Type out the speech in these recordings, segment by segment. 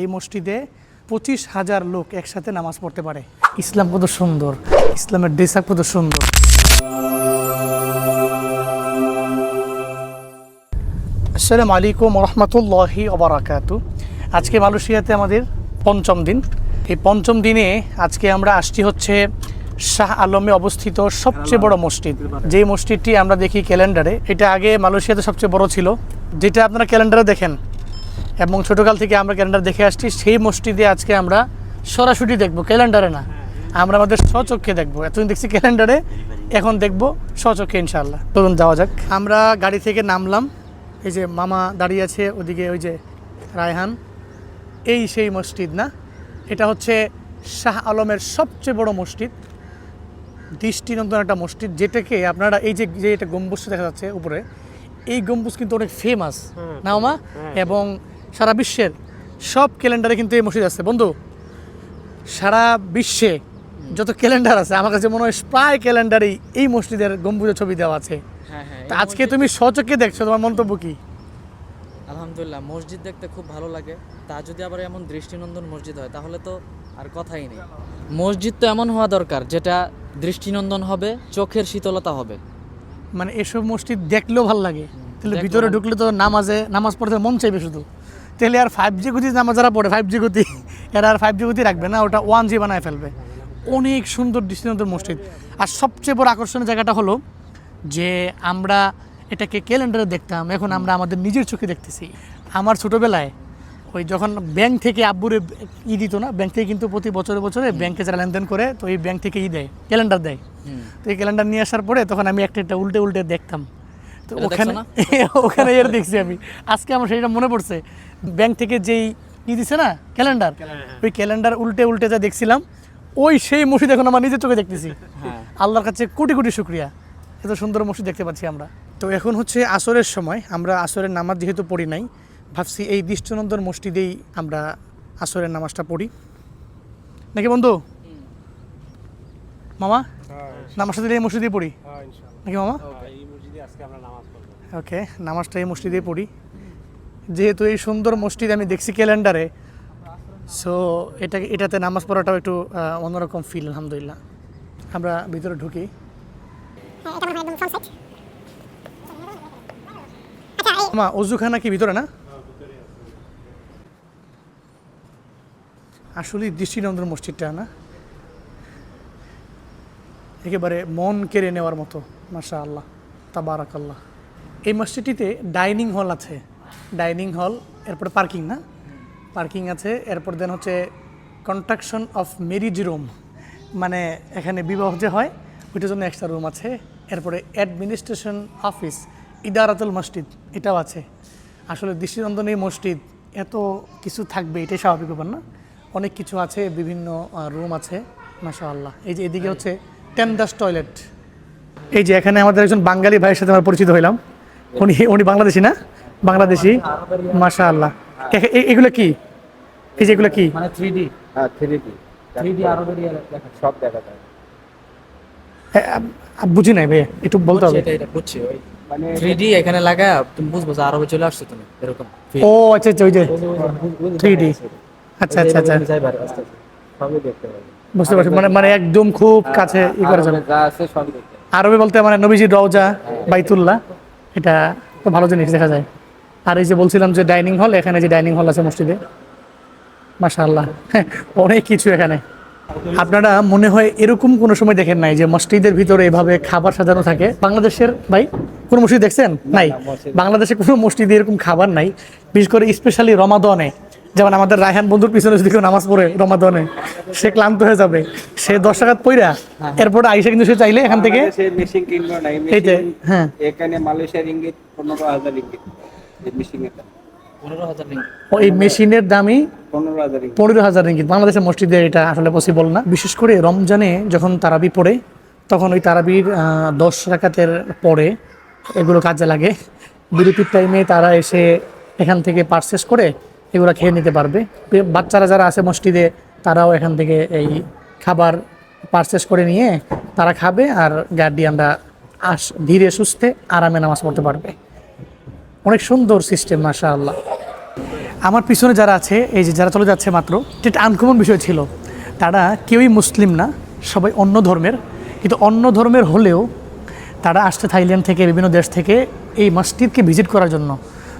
এই মসজিদে পঁচিশ হাজার লোক একসাথে নামাজ পড়তে পারে। ইসলাম কত সুন্দর। ইসলামের ড্রেসাক কত সুন্দর। আসসালামু আলাইকুম রহমতুল্লাহি ওবরাকাতু আজকে মালয়েশিয়াতে আমাদের পঞ্চম দিন। এই পঞ্চম দিনে আজকে আমরা আসছি হচ্ছে শাহ আলমে অবস্থিত সবচেয়ে বড় মসজিদ। যে মসজিদটি আমরা দেখি ক্যালেন্ডারে, এটা আগে মালয়েশিয়াতে সবচেয়ে বড় ছিল। যেটা আপনারা ক্যালেন্ডারে দেখেন। এবং ছোটোকাল থেকে আমরা ক্যালেন্ডার দেখে আসছি সেই মসজিদে আজকে আমরা সরাসরি দেখব ক্যালেন্ডারে না। আমরা আমাদের স্বচক্ষে দেখব। এতদিন দেখছি ক্যালেন্ডারে এখন দেখব স্বচক্ষে ইনশাল্লাহ চলুন যাওয়া যাক। আমরা গাড়ি থেকে নামলাম। এই যে মামা দাঁড়িয়ে আছে ওদিকে ওই যে রায়হান। এই সেই মসজিদ না? এটা হচ্ছে শাহ আলমের সবচেয়ে বড় মসজিদ। দৃষ্টিনন্দন একটা মসজিদ যেটাকে আপনারা এই যে যে এটা গম্বুজটা দেখা যাচ্ছে উপরে এই গম্বুজ কিন্তু অনেক ফেমাস না মা? এবং সারা বিশ্বের সব ক্যালেন্ডারে কিন্তু এই মসজিদ আছে। বন্ধু সারা বিশ্বে যত ক্যালেন্ডার আছে আমার কাছে মনে হয় প্রায় ক্যালেন্ডারেই এই মসজিদের গম্বুজের ছবি দেওয়া আছে। হ্যাঁ হ্যাঁ তা আজকে তুমি সচকে দেখছ তোমার মন্তব্য কি? আলহামদুলিল্লাহ মসজিদ দেখতে খুব ভালো লাগে। তা যদি আবার এমন দৃষ্টিনন্দন মসজিদ হয় তাহলে তো আর কথাই নেই। মসজিদ তো এমন হওয়া দরকার যেটা দৃষ্টিনন্দন হবে চোখের শীতলতা হবে। মানে এসব মসজিদ দেখলেও ভালো লাগে। তাহলে ভিতরে ঢুকলে তো নামাজে নামাজ পড়তে মন চাইবে শুধু। তাহলে আর ফাইভ জি গতি নামাজ যারা পড়ে ফাইভ জি গতি এরা আর ফাইভ জি গতি রাখবে না ওটা ওয়ান জি বানায় ফেলবে। অনেক সুন্দর দৃষ্টিনন্দন মসজিদ। আর সবচেয়ে বড় আকর্ষণীয় জায়গাটা হলো যে আমরা এটাকে ক্যালেন্ডারে দেখতাম এখন আমরা আমাদের নিজের চোখে দেখতেছি। আমার ছোটোবেলায় ওই যখন ব্যাংক থেকে আব্বুরে ই দিত না ব্যাংক থেকে কিন্তু প্রতি বছরে বছরে ব্যাংকে যারা লেনদেন করে তো এই ব্যাংক থেকে ই দেয় ক্যালেন্ডার দেয়। তো এই ক্যালেন্ডার নিয়ে আসার পরে তখন আমি একটা একটা উল্টে উল্টে দেখতাম। তো ওখানে ওখানে এর দেখছি আমি। আজকে আমার সেটা মনে পড়ছে। ব্যাংক থেকে যেই ই দিছে না? ক্যালেন্ডার। ওই ক্যালেন্ডার উল্টে উল্টে যা দেখছিলাম ওই সেই মসজিদ এখন আমার নিজের চোখে দেখতেছি। হ্যাঁ। আল্লাহর কাছে কোটি কোটি শুক্রিয়া। এত সুন্দর মসজিদ দেখতে পাচ্ছি আমরা। তো এখন হচ্ছে আসরের সময় আমরা আসরের নামাজ যেহেতু পড়ি নাই ভাবছি এই দৃষ্টিনন্দন মসজিদেই আমরা আসরের নামাজটা পড়ি। নাকি বন্ধু? মামা? নামাজটা দিলে এই মসজিদেই পড়ি? নাকি মামা? ওকে নামাজটা এই মসজিদে পড়ি। যেহেতু এই সুন্দর মসজিদ আমি দেখছি ক্যালেন্ডারে সো এটা, এটাতে নামাজ পড়াটাও একটু অন্যরকম ফিল আলহামদুলিল্লাহ। আমরা ভিতরে ঢুকি। মা, অজুখানা কি ভিতরে না? আসলে দৃষ্টিনন্দন মসজিদটা, না? একেবারে মন কেড়ে নেওয়ার মতো মাশা আল্লাহ তাবারাক আল্লাহ এই মসজিদটিতে ডাইনিং হল আছে। ডাইনিং হল, এরপরে পার্কিং না? পার্কিং আছে, এরপর দেন হচ্ছে কন্ট্রাকশন অফ মেরিজ রুম। মানে এখানে বিবাহ যে হয়, ওইটার জন্য এক্সট্রা রুম আছে। এরপরে অ্যাডমিনিস্ট্রেশন অফিস, ইদারাতুল মসজিদ, এটাও আছে। আসলে দৃষ্টিনন্দন এই মসজিদ, এত কিছু থাকবে, এটাই স্বাভাবিক ব্যাপার না? অনেক কিছু আছে, বিভিন্ন রুম আছে মাশা আল্লাহ এই যে এদিকে হচ্ছে টেন্ডাস টয়লেট এই যে এখানে আমাদের একজন বাঙালি ভাইয়ের সাথে আমরা পরিচিত হইলাম। উনি উনি বাংলাদেশি না? বাংলাদেশি। মাশা আল্লাহ এগুলো কি? এই যে এগুলো কি? মানে থ্রি ডি হ্যাঁ থ্রি ডি থ্রি ডি সব দেখা যায়। বুঝি নাই ভাই একটু বলতে হবে। এটা বুঝছি ওই মানে থ্রি ডি এখানে লাগা তুমি বুঝব যে আরবে চলে আসছো তুমি এরকম। ও আচ্ছা আচ্ছা ওই যে থ্রি ডি আচ্ছা আচ্ছা আচ্ছা। বুঝতে পারছি মানে মানে একদম খুব কাছে ই করা যাবে। যা আছে সব দেখতে। আরবে বলতে মানে নবীজির রওজা বাইতুল্লাহ এটা খুব ভালো জিনিস দেখা যায়। আর এই যে বলছিলাম যে ডাইনিং হল এখানে যে ডাইনিং হল আছে মসজিদে। মাশাআল্লাহ হ্যাঁ, অনেক কিছু এখানে। আপনারা মনে হয় এরকম কোনো সময় দেখেন নাই যে মসজিদের ভিতরে এভাবে খাবার সাজানো থাকে? বাংলাদেশের ভাই কোনো মসজিদ দেখছেন? নাই। বাংলাদেশে কোনো মসজিদে এরকম খাবার নাই। বিশেষ করে স্পেশালি রমাদনে। যেমন আমাদের রায়হান বন্ধুর পিছনে যদি কেউ নামাজ পড়ে রমাদনে সে ক্লান্ত হয়ে যাবে। সে দশ টাকাত পইরা এরপর আইসা কিন্তু সে চাইলে এখান থেকে হ্যাঁ। এখানে মালয়েশিয়ার ইঙ্গিত পনেরো হাজার ইঙ্গিত এই মেশিনের দামই পনেরো হাজার রিঙ্গিত বাংলাদেশের মসজিদে এটা আসলে পসিবল না। বিশেষ করে রমজানে যখন তারাবি পড়ে তখন ওই তারাবির আহ, দশ রাকাতের পরে এগুলো কাজে লাগে। বিরতির টাইমে তারা এসে এখান থেকে পারচেস করে এগুলো খেয়ে নিতে পারবে। বাচ্চারা যারা আছে মসজিদে, তারাও এখান থেকে এই খাবার পারচেস করে নিয়ে তারা খাবে আর গার্ডিয়ানরা আস, ধীরে সুস্থে আরামে নামাজ পড়তে পারবে। অনেক সুন্দর সিস্টেম মাশা আল্লাহ আমার পিছনে যারা আছে, এই যে যারা চলে যাচ্ছে মাত্র এটা আনকমন বিষয় ছিল, তারা কেউই মুসলিম না, সবাই অন্য ধর্মের। কিন্তু অন্য ধর্মের হলেও তারা আসছে থাইল্যান্ড থেকে, বিভিন্ন দেশ থেকে এই মসজিদকে ভিজিট করার জন্য।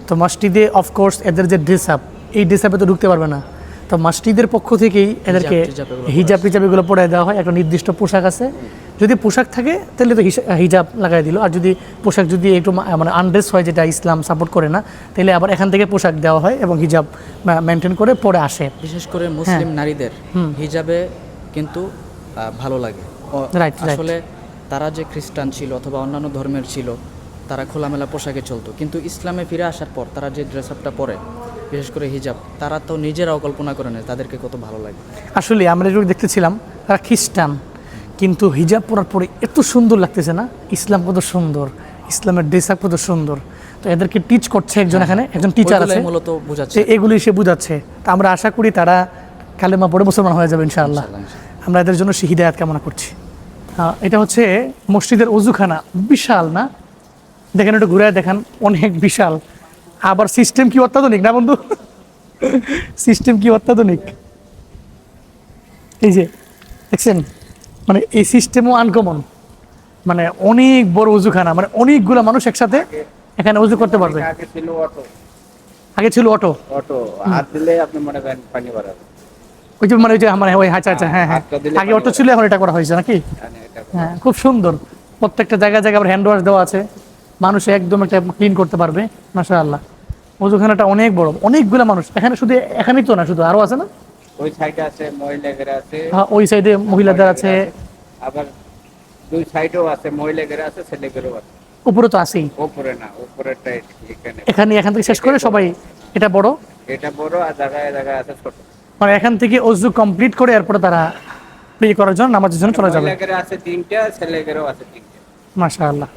তো মসজিদে অফকোর্স এদের যে ড্রেস আপ এই ড্রেস আপে তো ঢুকতে পারবে না। তো মসজিদের পক্ষ থেকেই এদেরকে হিজাব টিজাব এগুলো পরে দেওয়া হয়। একটা নির্দিষ্ট পোশাক আছে। যদি পোশাক থাকে তাহলে তো হিজাব লাগাই দিল। আর যদি পোশাক যদি একটু মানে আনড্রেস হয় যেটা ইসলাম সাপোর্ট করে না তাহলে আবার এখান থেকে পোশাক দেওয়া হয় এবং হিজাব মেনটেন করে পরে আসে। বিশেষ করে মুসলিম হ্যাঁ। নারীদের হিজাবে কিন্তু ভালো লাগে। right. আসলে তারা যে খ্রিস্টান ছিল অথবা অন্যান্য ধর্মের ছিল তারা খোলামেলা পোশাকে চলতো। কিন্তু ইসলামে ফিরে আসার পর তারা যে ড্রেস আপটা পরে বিশেষ করে হিজাব তারা তো নিজেরাও কল্পনা করে নেয় তাদেরকে কত ভালো লাগে। আসলে আমরা যেগুলো দেখতেছিলাম তারা খ্রিস্টান কিন্তু হিজাব পরার পরে এত সুন্দর লাগতেছে না? ইসলাম কত সুন্দর ইসলামের ড্রেস আপ কত সুন্দর। তো এদেরকে টিচ করছে একজন এখানে একজন টিচার আছে। মূলত বোঝাচ্ছে। এগুলি সে বুঝাচ্ছে। তা আমরা আশা করি তারা কালেমা পড়ে মুসলমান হয়ে যাবে ইনশাআল্লাহ। আমরা এদের জন্য সে হিদায়াত কামনা করছি। এটা হচ্ছে মসজিদের অজুখানা বিশাল না? দেখেন একটু ঘুরে দেখান অনেক বিশাল। আবার সিস্টেম কি অত্যাধুনিক না বন্ধু? সিস্টেম কি অত্যাধুনিক? এই যে দেখছেন? মানে এই সিস্টেমও আনকমন মানে অনেক বড় উজুখানা মানে অনেকগুলো মানুষ একসাথে এখানে উজু করতে পারবে। আগে ছিল অটো অটো হাত দিলে আপনি মনে করেন পানি বাড়াবে ওই যে মানে ওই যে মানে ওই আচ্ছা আচ্ছা হ্যাঁ হ্যাঁ। আগে অটো ছিল এখন এটা করা হয়েছে নাকি? মানে হ্যাঁ খুব সুন্দর। প্রত্যেকটা জায়গায় জায়গায় আবার হ্যান্ড ওয়াশ দেওয়া আছে। মানুষ একদম একটা ক্লিন করতে পারবে মাসা আল্লাহ ওজুখানাটা অনেক বড় অনেকগুলো মানুষ। এখানে শুধু এখানেই তো না শুধু আরও আছে না? ওই সাইডে আছে মহিলাদের আছে। হ্যাঁ, ওই সাইডে মহিলাদের আছে। আবার দুই সাইডেও আছে মহিলাদের আছে ছেলেদেরও আছে। উপরে তো আছেই। উপরে না উপরেরটা এখানে। এখানে এখান থেকে শেষ করে সবাই এটা বড়? এটা বড় আর জায়গায় জায়গায় আছে ছোট। মানে এখান থেকে অজু কমপ্লিট করে এরপরে তারা প্রে করার জন্য নামাজের জন্য চলে যাবে। মহিলাদের আছে তিনটা ছেলেদেরও আছে তিনটা। মাশা আল্লাহ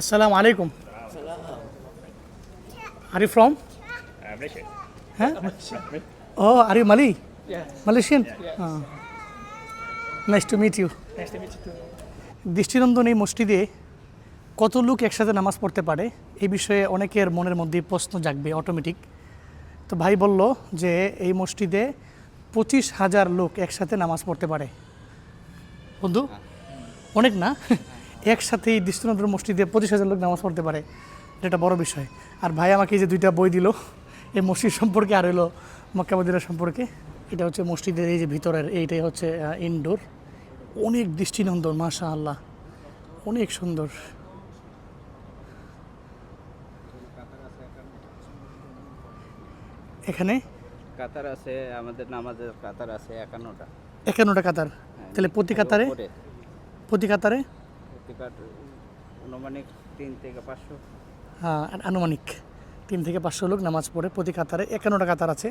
আসসালামু আলাইকুম। Are you from. Oh. Nice to meet you. Nice to meet you too. দৃষ্টিনন্দন এই মসজিদে কত লোক একসাথে নামাজ পড়তে পারে? এই বিষয়ে অনেকের মনের মধ্যে প্রশ্ন জাগবে অটোমেটিক তো ভাই বলল যে এই মসজিদে পঁচিশ হাজার লোক একসাথে নামাজ পড়তে পারে। বন্ধু অনেক না? একসাথে এই দৃষ্টিনন্দন মসজিদে পঁচিশ হাজার লোক নামাজ পড়তে পারে এটা একটা বড় বিষয়। আর ভাই আমাকে এই যে দুইটা বই দিল এই মসজিদ সম্পর্কে আর হলো মক্কা মদিনা সম্পর্কে এটা হচ্ছে মসজিদের এই যে ভিতরের এইটাই হচ্ছে ইনডোর অনেক দৃষ্টিনন্দন মাশা আল্লাহ অনেক সুন্দর। এখানে? কাতার আছে আমাদের নামাজের কাতার আছে একান্নটা। একান্নটা কাতার। তাহলে প্রতি কাতারে? উপরে। প্রতি কাতারে? প্রতি কাতার তিন থেকে পাঁচশো। হ্যাঁ, আনুমানিক তিন থেকে পাঁচশো লোক নামাজ পড়ে প্রতি কাতারে একান্নটা কাতার আছে।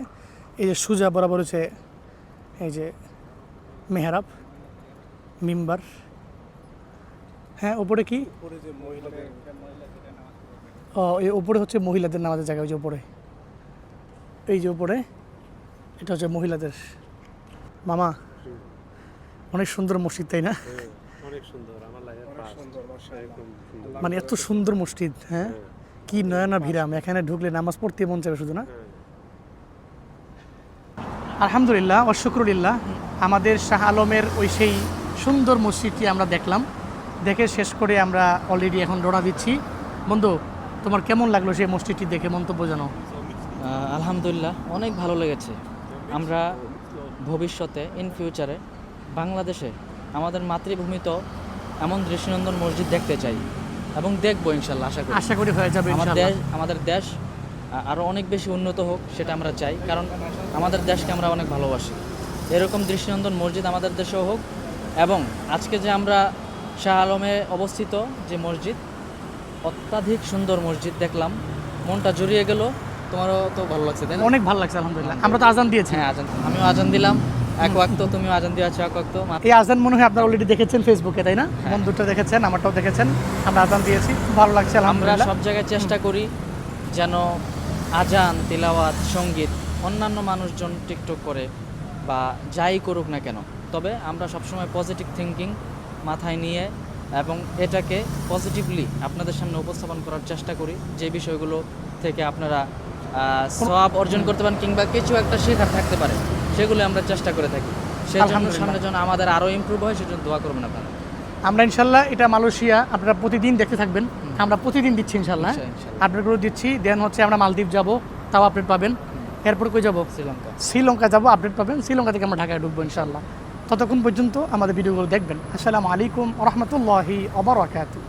এই যে সুজা বরাবর হচ্ছে এই যে মেহরাব মিম্বার। হ্যাঁ ওপরে কি? ও এই উপরে হচ্ছে মহিলাদের নামাজের জায়গা ওই যে উপরে এই যে উপরে এটা হচ্ছে মহিলাদের। মামা অনেক সুন্দর মসজিদ তাই না? অনেক সুন্দর। মানে এত সুন্দর মসজিদ হ্যাঁ? কি নয়না ভিরাম এখানে ঢুকলে নামাজ পড়তে মন চাবে শুধু না? আলহামদুলিল্লাহ অশুক্রুলিল্লাহ আমাদের শাহ আলমের ওই সেই সুন্দর মসজিদটি আমরা দেখলাম। দেখে শেষ করে আমরা অলরেডি এখন রওনা দিচ্ছি। বন্ধু তোমার কেমন লাগল সেই মসজিদটি দেখে মন্তব্য জানো? আলহামদুলিল্লাহ অনেক ভালো লেগেছে। আমরা ভবিষ্যতে ইন ফিউচারে বাংলাদেশে আমাদের মাতৃভূমিতেও এমন দৃষ্টিনন্দন মসজিদ দেখতে চাই এবং দেখব ইনশাল্লাহ আশা করি। আশা করি হয়ে যাবে ইনশাআল্লাহ। দেশ আমাদের দেশ আরও অনেক বেশি উন্নত হোক সেটা আমরা চাই। কারণ আমাদের দেশকে আমরা অনেক ভালোবাসি। এরকম দৃষ্টিনন্দন মসজিদ আমাদের দেশেও হোক এবং আজকে যে আমরা শাহ আলমে অবস্থিত যে মসজিদ অত্যাধিক সুন্দর মসজিদ দেখলাম। মনটা জড়িয়ে গেল। তোমারও তো ভালো লাগছে তাই অনেক ভালো লাগছে আলহামদুলিল্লাহ। আমরা তো আজান দিয়েছি। হ্যাঁ আজান আমিও আজান দিলাম। এক ওয়াক্ত তুমি আজান দিয়ে আছো এক ওয়াক্ত এই আজান মনে হয় আপনারা অলরেডি দেখেছেন ফেসবুকে তাই না? হ্যাঁ। বন্ধুটা দেখেছেন আমারটাও দেখেছেন আমরা আজান দিয়েছি ভালো লাগছে আমরা সব জায়গায় চেষ্টা করি যেন আজান তিলাওয়াত সংগীত অন্যান্য মানুষজন টিকটক করে বা যাই করুক না কেন। তবে আমরা সবসময় পজিটিভ থিঙ্কিং মাথায় নিয়ে এবং এটাকে পজিটিভলি আপনাদের সামনে উপস্থাপন করার চেষ্টা করি যে বিষয়গুলো থেকে আপনারা সব অর্জন করতে পারেন কিংবা কিছু একটা শেখার থাকতে পারে। সেগুলো আমরা চেষ্টা করে থাকি। সেই জন্য আলহামদুলিল্লাহ। সামনে যেন আমাদের আরও ইমপ্রুভ হয় সেজন্য দোয়া করবেন আপনারা। আমরা ইনশাল্লাহ এটা মালয়েশিয়া আপনারা প্রতিদিন দেখতে থাকবেন। আমরা প্রতিদিন দিচ্ছি ইনশাল্লাহ ইনশা- ইনশাল্লাহ। আপডেটগুলো দিচ্ছি। দেন হচ্ছে আমরা মালদ্বীপ যাব তাও আপডেট পাবেন। এরপর কই যাব? শ্রীলঙ্কা। শ্রীলঙ্কা যাব আপডেট পাবেন। শ্রীলঙ্কা থেকে আমরা ঢাকায় ঢুকবো ইনশাল্লাহ। ততক্ষণ পর্যন্ত আমাদের ভিডিওগুলো দেখবেন। আসসালামু আলাইকুম রহমতুল্লাহি অবরাকাতু